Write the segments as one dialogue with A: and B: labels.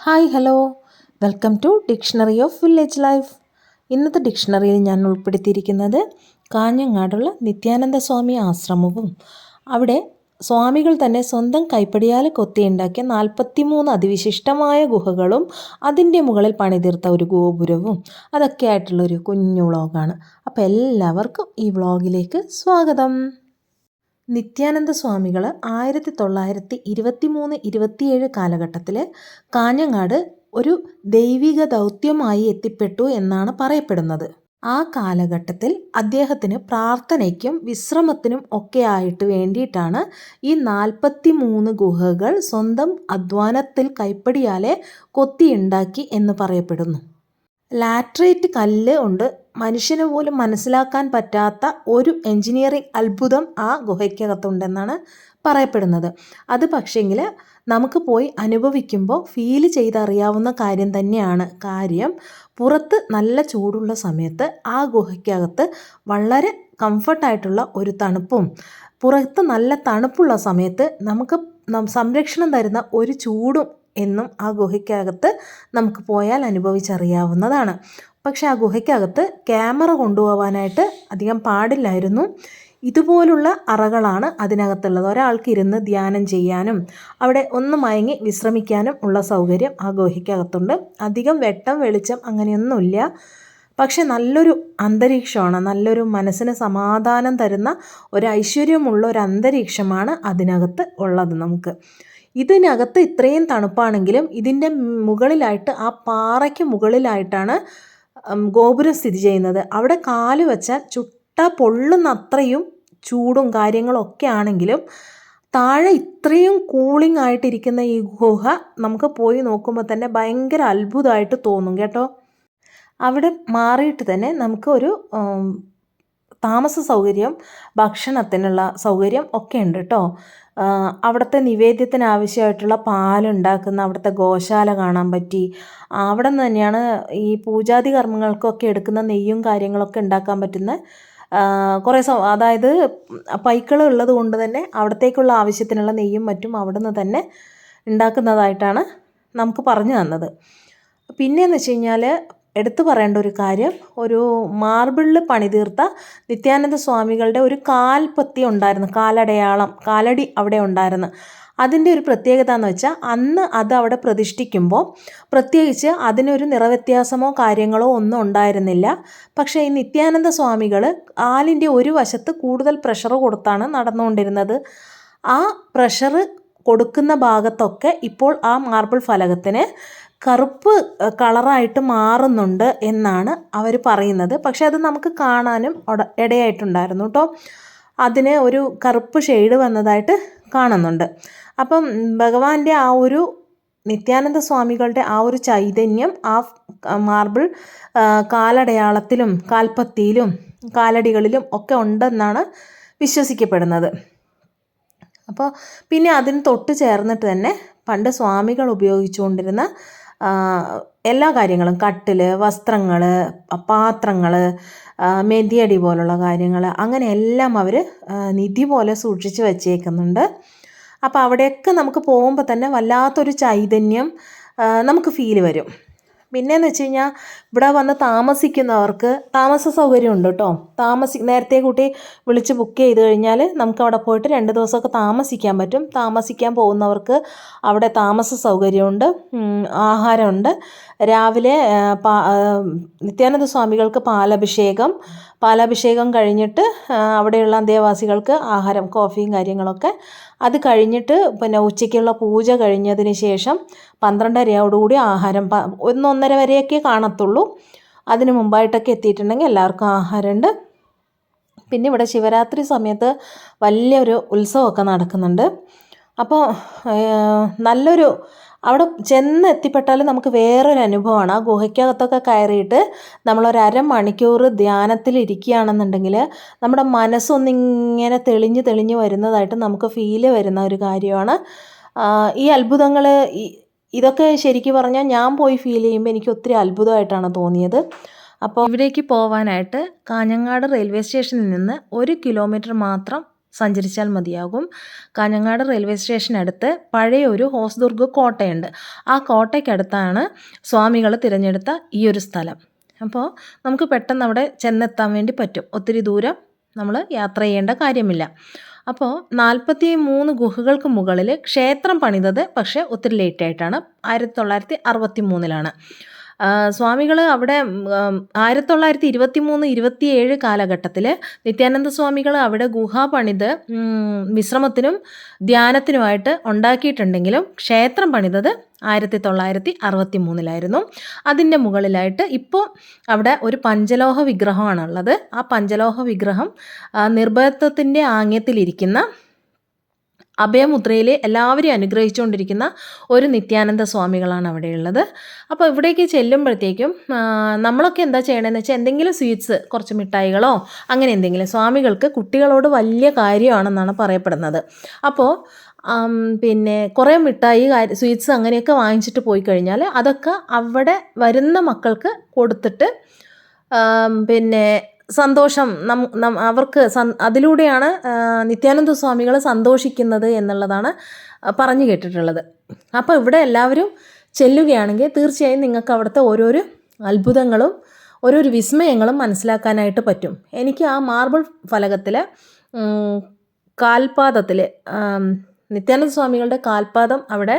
A: Hi hello. Welcome to dictionary of village life. ഇന്നത്തെ ഡിക്ഷണറിയിൽ ഞാൻ ഉൾപ്പെടുത്തിയിരിക്കുന്നത് കാഞ്ഞങ്ങാടുള്ള നിത്യാനന്ദ സ്വാമി ആശ്രമവും. അവിടെ സ്വാമികൾ തന്നെ സ്വന്തം കൈപ്പടിയാൽ കൊത്തിയുണ്ടാക്കിയ നാൽപ്പത്തിമൂന്ന് അതിവിശിഷ്ടമായ ഗുഹകളും അതിന്റെ മുകളിൽ പണിതീർത്ത ഒരു ഗോപുരവും. അതൊക്കെ ആയിട്ടുള്ളൊരു കുഞ്ഞു വ്ളോഗാണ്. അപ്പോൾ എല്ലാവർക്കും ഈ വ്ളോഗിലേക്ക് സ്വാഗതം. നിത്യാനന്ദ സ്വാമികൾ ആയിരത്തി തൊള്ളായിരത്തി ഇരുപത്തി മൂന്ന് ഇരുപത്തിയേഴ് കാലഘട്ടത്തിൽ കാഞ്ഞങ്ങാട് ഒരു ദൈവിക ദൗത്യമായി എത്തിപ്പെട്ടു എന്നാണ് പറയപ്പെടുന്നത്. ആ കാലഘട്ടത്തിൽ അദ്ദേഹത്തിന് പ്രാർത്ഥനയ്ക്കും വിശ്രമത്തിനും ഒക്കെ ആയിട്ട് വേണ്ടിയിട്ടാണ് ഈ നാൽപ്പത്തി മൂന്ന് ഗുഹകൾ സ്വന്തം അധ്വാനത്തിൽ കൈപ്പടിയാലെ കൊത്തിയുണ്ടാക്കി എന്ന് പറയപ്പെടുന്നു. ലാട്രേറ്റ് കല്ല് കൊണ്ട് മനുഷ്യന് പോലും മനസ്സിലാക്കാൻ പറ്റാത്ത ഒരു എൻജിനീയറിംഗ് അത്ഭുതം ആ ഗുഹയ്ക്കകത്തുണ്ടെന്നാണ് പറയപ്പെടുന്നത്. അത് പക്ഷേങ്കിൽ നമുക്ക് പോയി അനുഭവിക്കുമ്പോൾ ഫീൽ ചെയ്തറിയാവുന്ന കാര്യം തന്നെയാണ്. കാര്യം പുറത്ത് നല്ല ചൂടുള്ള സമയത്ത് ആ ഗുഹയ്ക്കകത്ത് വളരെ കംഫർട്ടായിട്ടുള്ള ഒരു തണുപ്പും പുറത്ത് നല്ല തണുപ്പുള്ള സമയത്ത് നമുക്ക് സംരക്ഷണം തരുന്ന ഒരു ചൂടും എന്നും ആ ഗുഹയ്ക്കകത്ത് നമുക്ക് പോയാൽ അനുഭവിച്ചറിയാവുന്നതാണ്. പക്ഷേ ആ ഗുഹയ്ക്കകത്ത് ക്യാമറ കൊണ്ടുപോകാനായിട്ട് അധികം പാടില്ലായിരുന്നു. ഇതുപോലുള്ള അറകളാണ് അതിനകത്തുള്ളത്. ഒരാൾക്ക് ഇരുന്ന് ധ്യാനം ചെയ്യാനും അവിടെ ഒന്ന് മയങ്ങി വിശ്രമിക്കാനും ഉള്ള സൗകര്യം ആ ഗുഹയ്ക്കകത്തുണ്ട്. അധികം വെട്ടം വെളിച്ചം അങ്ങനെയൊന്നുമില്ല. പക്ഷെ നല്ലൊരു അന്തരീക്ഷമാണ്. നല്ലൊരു മനസ്സിന് സമാധാനം തരുന്ന ഒരു ഐശ്വര്യമുള്ള ഒരു അന്തരീക്ഷമാണ് അതിനകത്ത് ഉള്ളത് നമുക്ക്. ഇതിനകത്ത് ഇത്രയും തണുപ്പാണെങ്കിലും ഇതിന്റെ മുകളിലായിട്ട് ആ പാറയ്ക്ക് മുകളിലായിട്ടാണ് ഗോപുരം സ്ഥിതി ചെയ്യുന്നത്. അവിടെ കാൽ വെച്ചാൽ ചുട്ട പൊള്ളുന്ന അത്രയും ചൂടും കാര്യങ്ങളും ഒക്കെ ആണെങ്കിലും താഴെ ഇത്രയും കൂളിംഗ് ആയിട്ടിരിക്കുന്ന ഈ ഗുഹ നമുക്ക് പോയി നോക്കുമ്പോൾ തന്നെ ഭയങ്കര അത്ഭുതമായിട്ട് തോന്നും കേട്ടോ. അവിടെ മാറിയിട്ട് തന്നെ നമുക്ക് ഒരു താമസ സൗകര്യം ഭക്ഷണത്തിനുള്ള സൗകര്യം ഒക്കെ ഉണ്ട് കേട്ടോ അവിടുത്തെ നിവേദ്യത്തിന് ആവശ്യമായിട്ടുള്ള പാലുണ്ടാക്കുന്ന അവിടുത്തെ ഗോശാല കാണാൻ പറ്റി. അവിടെ നിന്ന് തന്നെയാണ് ഈ പൂജാതി കർമ്മങ്ങൾക്കൊക്കെ എടുക്കുന്ന നെയ്യും കാര്യങ്ങളൊക്കെ ഉണ്ടാക്കാൻ പറ്റുന്ന കുറേ അതായത് പൈക്കൾ ഉള്ളത് കൊണ്ട് തന്നെ അവിടത്തേക്കുള്ള ആവശ്യത്തിനുള്ള നെയ്യും മറ്റും അവിടെ നിന്ന് തന്നെ ഉണ്ടാക്കുന്നതായിട്ടാണ് നമുക്ക് പറഞ്ഞു തന്നത്. പിന്നെയെന്ന് വെച്ച് കഴിഞ്ഞാൽ എടുത്തു പറയേണ്ട ഒരു കാര്യം ഒരു മാർബിളിൽ പണിതീർത്ത നിത്യാനന്ദ സ്വാമികളുടെ ഒരു കാൽപത്തി ഉണ്ടായിരുന്നു കാലടയാളം കാലടി അവിടെ ഉണ്ടായിരുന്നു. അതിന്റെ ഒരു പ്രത്യേകത എന്ന് വെച്ചാൽ അന്ന് അത് അവിടെ പ്രതിഷ്ഠിക്കുമ്പോൾ പ്രത്യേകിച്ച് അതിനൊരു നിറവ്യത്യാസമോ കാര്യങ്ങളോ ഒന്നും ഉണ്ടായിരുന്നില്ല. പക്ഷേ ഈ നിത്യാനന്ദ സ്വാമികൾ ആലിന്റെ ഒരു വശത്ത് കൂടുതൽ പ്രഷർ കൊടുത്താണ് നടന്നുകൊണ്ടിരുന്നത്. ആ പ്രഷർ കൊടുക്കുന്ന ഭാഗത്തൊക്കെ ഇപ്പോൾ ആ മാർബിൾ ഫലകത്തിന് കറുപ്പ് കളറായിട്ട് മാറുന്നുണ്ട് എന്നാണ് അവർ പറയുന്നത്. പക്ഷെ അത് നമുക്ക് കാണാനും ഇടയായിട്ടുണ്ടായിരുന്നു കേട്ടോ. അതിന് ഒരു കറുപ്പ് ഷെയ്ഡ് വന്നതായിട്ട് കാണുന്നുണ്ട്. അപ്പം ഭഗവാന്റെ ആ ഒരു നിത്യാനന്ദ സ്വാമികളുടെ ആ ഒരു ചൈതന്യം ആ മാർബിൾ കാലടയാളത്തിലും കാൽപ്പത്തിയിലും കാലടികളിലും ഒക്കെ ഉണ്ടെന്നാണ് വിശ്വസിക്കപ്പെടുന്നത്. അപ്പോൾ പിന്നെ അതിന് തൊട്ട് ചേർന്നിട്ട് തന്നെ പണ്ട് സ്വാമികൾ ഉപയോഗിച്ചുകൊണ്ടിരുന്ന എല്ലാ കാര്യങ്ങളും കട്ടിൽ വസ്ത്രങ്ങൾ പാത്രങ്ങൾ മെതിയടി പോലുള്ള കാര്യങ്ങൾ അങ്ങനെ എല്ലാം അവർ നിധി പോലെ സൂക്ഷിച്ച് വച്ചേക്കുന്നുണ്ട്. അപ്പോൾ അവിടെയൊക്കെ നമുക്ക് പോകുമ്പോൾ തന്നെ വല്ലാത്തൊരു ചൈതന്യം നമുക്ക് ഫീൽ വരും. പിന്നെയെന്ന് വെച്ച് കഴിഞ്ഞാൽ ഇവിടെ വന്ന് താമസിക്കുന്നവർക്ക് താമസ സൗകര്യം ഉണ്ട് കേട്ടോ താമസി നേരത്തെ കൂട്ടി വിളിച്ച് ബുക്ക് ചെയ്ത് കഴിഞ്ഞാൽ നമുക്ക് അവിടെ പോയിട്ട് രണ്ട് ദിവസമൊക്കെ താമസിക്കാൻ പറ്റും. താമസിക്കാൻ പോകുന്നവർക്ക് അവിടെ താമസ സൗകര്യമുണ്ട് ആഹാരമുണ്ട്. രാവിലെ പാ നിത്യാനന്ദ സ്വാമികൾക്ക് പാലഭിഷേകം. പാലാഭിഷേകം കഴിഞ്ഞിട്ട് അവിടെയുള്ള അന്തേവാസികൾക്ക് ആഹാരം കോഫിയും കാര്യങ്ങളൊക്കെ അത് കഴിഞ്ഞിട്ട് പിന്നെ ഉച്ചയ്ക്കുള്ള പൂജ കഴിഞ്ഞതിന് ശേഷം പന്ത്രണ്ടരയോടുകൂടി ആഹാരം ഒന്നൊന്നര വരെയൊക്കെ കാണത്തുള്ളൂ. അതിന് മുമ്പായിട്ടൊക്കെ എത്തിയിട്ടുണ്ടെങ്കിൽ എല്ലാവർക്കും ആഹാരമുണ്ട്. പിന്നെ ഇവിടെ ശിവരാത്രി സമയത്ത് വലിയൊരു ഉത്സവമൊക്കെ നടക്കുന്നുണ്ട്. അപ്പോൾ നല്ലൊരു അവിടെ ചെന്ന് എത്തിപ്പെട്ടാൽ നമുക്ക് വേറൊരു അനുഭവമാണ്. ആ ഗുഹയ്ക്കകത്തൊക്കെ കയറിയിട്ട് നമ്മളൊരു അരമണിക്കൂർ ധ്യാനത്തിലിരിക്കുകയാണെന്നുണ്ടെങ്കിൽ നമ്മുടെ മനസ്സൊന്നിങ്ങനെ തെളിഞ്ഞ് തെളിഞ്ഞ് വരുന്നതായിട്ട് നമുക്ക് ഫീൽ വരുന്ന ഒരു കാര്യമാണ്. ഈ അത്ഭുതങ്ങൾ ഇതൊക്കെ ശരിക്കും പറഞ്ഞാൽ ഞാൻ പോയി ഫീൽ ചെയ്യുമ്പോൾ എനിക്ക് ഒത്തിരി അത്ഭുതമായിട്ടാണ് തോന്നിയത്. അപ്പോൾ ഇവിടേക്ക് പോകാനായിട്ട് കാഞ്ഞങ്ങാട് റെയിൽവേ സ്റ്റേഷനിൽ നിന്ന് ഒരു കിലോമീറ്റർ മാത്രം സഞ്ചരിച്ചാൽ മതിയാകും. കാഞ്ഞങ്ങാട് റെയിൽവേ സ്റ്റേഷനടുത്ത് പഴയ ഒരു ഹോസ്ദുർഗ് കോട്ടയുണ്ട്. ആ കോട്ടയ്ക്കടുത്താണ് സ്വാമികൾ തിരഞ്ഞെടുത്ത ഈ ഒരു സ്ഥലം. അപ്പോൾ നമുക്ക് പെട്ടെന്ന് അവിടെ ചെന്നെത്താൻ വേണ്ടി പറ്റും. ഒത്തിരി ദൂരം നമ്മൾ യാത്ര ചെയ്യേണ്ട കാര്യമില്ല. അപ്പോൾ നാൽപ്പത്തി മൂന്ന് ഗുഹകൾക്ക് മുകളിൽ ക്ഷേത്രം പണിതത് പക്ഷേ ഒത്തിരി ലേറ്റായിട്ടാണ്. ആയിരത്തി തൊള്ളായിരത്തി അറുപത്തി മൂന്നിലാണ് സ്വാമികൾ അവിടെ ആയിരത്തി തൊള്ളായിരത്തി ഇരുപത്തി മൂന്ന് ഇരുപത്തിയേഴ് കാലഘട്ടത്തിൽ നിത്യാനന്ദ സ്വാമികൾ അവിടെ ഗുഹ പണിത് വിശ്രമത്തിനും ധ്യാനത്തിനുമായിട്ട് ഉണ്ടാക്കിയിട്ടുണ്ടെങ്കിലും ക്ഷേത്രം പണിതത് ആയിരത്തി തൊള്ളായിരത്തി അറുപത്തി മൂന്നിലായിരുന്നു അതിന്റെ മുകളിലായിട്ട് ഇപ്പോൾ അവിടെ ഒരു പഞ്ചലോഹ വിഗ്രഹമാണുള്ളത്. ആ പഞ്ചലോഹ വിഗ്രഹം നിർഭയത്വത്തിന്റെ ആംഗ്യത്തിലിരിക്കുന്ന അഭയമുദ്രയിൽ എല്ലാവരെയും അനുഗ്രഹിച്ചുകൊണ്ടിരിക്കുന്ന ഒരു നിത്യാനന്ദ സ്വാമികളാണ് അവിടെയുള്ളത്. അപ്പോൾ ഇവിടേക്ക് ചെല്ലുമ്പോഴത്തേക്കും നമ്മളൊക്കെ എന്താ ചെയ്യണമെന്ന് വെച്ചാൽ എന്തെങ്കിലും സ്വീറ്റ്സ് കുറച്ച് മിഠായികളോ അങ്ങനെ എന്തെങ്കിലും സ്വാമികൾക്ക് കുട്ടികളോട് വലിയ കാര്യമാണെന്നാണ് പറയപ്പെടുന്നത്. അപ്പോൾ പിന്നെ കുറേ മിഠായി സ്വീറ്റ്സ് അങ്ങനെയൊക്കെ വാങ്ങിച്ചിട്ട് പോയി കഴിഞ്ഞാൽ അതൊക്കെ അവിടെ വരുന്ന മക്കൾക്ക് കൊടുത്തിട്ട് പിന്നെ സന്തോഷം നം അവർക്ക് അതിലൂടെയാണ് നിത്യാനന്ദ സ്വാമികൾ സന്തോഷിക്കുന്നത് എന്നുള്ളതാണ് പറഞ്ഞു കേട്ടിട്ടുള്ളത്. അപ്പോൾ ഇവിടെ എല്ലാവരും ചെല്ലുകയാണെങ്കിൽ തീർച്ചയായും നിങ്ങൾക്ക് അവിടുത്തെ ഓരോരോ അത്ഭുതങ്ങളും ഓരോരോ വിസ്മയങ്ങളും മനസ്സിലാക്കാനായിട്ട് പറ്റും. എനിക്ക് ആ മാർബിൾ ഫലകത്തിൽ കാൽപാദത്തിൽ നിത്യാനന്ദ സ്വാമികളുടെ കാൽപാദം അവിടെ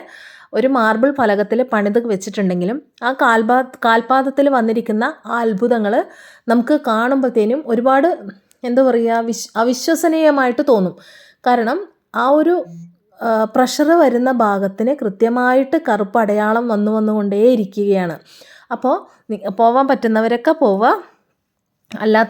A: ഒരു മാർബിൾ ഫലകത്തിൽ പണിത് വെച്ചിട്ടുണ്ടെങ്കിലും ആ കാൽപാ കാൽപാദത്തിൽ വന്നിരിക്കുന്ന ആ അത്ഭുതങ്ങൾ നമുക്ക് കാണുമ്പോഴത്തേനും ഒരുപാട് എന്താ പറയുക വിശ് അവിശ്വസനീയമായിട്ട് തോന്നും. കാരണം ആ ഒരു പ്രഷർ വരുന്ന ഭാഗത്തിന് കൃത്യമായിട്ട് കറുപ്പ് അടയാളം വന്നു വന്നുകൊണ്ടേ ഇരിക്കുകയാണ് അപ്പോൾ പോവാൻ പറ്റുന്നവരൊക്കെ പോവുക. അല്ലാത്ത